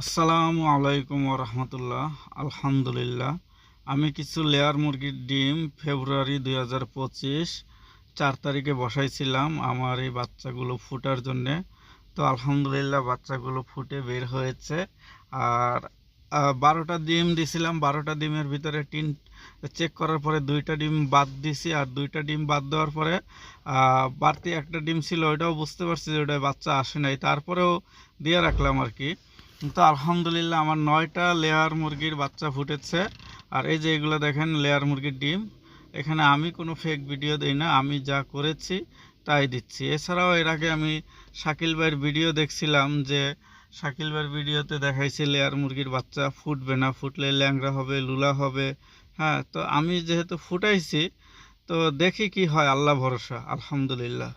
আসসালামু আলাইকুম রহমতুল্লাহ আলহামদুলিল্লাহ। আমি কিছু লেয়ার মুরগির ডিম ফেব্রুয়ারি দুই হাজার পঁচিশ, চার তারিখে বসাইছিলাম আমার এই বাচ্চাগুলো ফুটার জন্যে। তো আলহামদুলিল্লাহ বাচ্চাগুলো ফুটে বের হয়েছে। আর বারোটা ডিম দিছিলাম, বারোটা ডিমের ভিতরে টিন চেক করার পরে দুইটা ডিম বাদ দিছি। আর দুইটা ডিম বাদ দেওয়ার পরে বাড়তি একটা ডিম ছিল, ওইটাও বুঝতে পারছি যে ওটা বাচ্চা আসে নাই। তারপরেও দিয়ে রাখলাম আর কি। তো আলহামদুলিল্লাহ আমার নয়টা লেয়ার মুরগির বাচ্চা ফুটেছে। আর এই যে এগুলো দেখেন লেয়ার মুরগির ডিম। এখানে আমি কোনো ফেক ভিডিও দিই না, আমি যা করেছি তাই দিচ্ছি। এছাড়াও এর আগে আমি শাকিল ভাইয়ের ভিডিও দেখছিলাম যে শাকিল ভাইয়ের ভিডিওতে দেখাইছে লেয়ার মুরগির বাচ্চা ফুটবে না, ফুটলে ল্যাংরা হবে, লুলা হবে। হ্যাঁ তো আমি যেহেতু ফুটাইছি, তো দেখি কি হয়, আল্লাহ ভরসা, আলহামদুলিল্লাহ।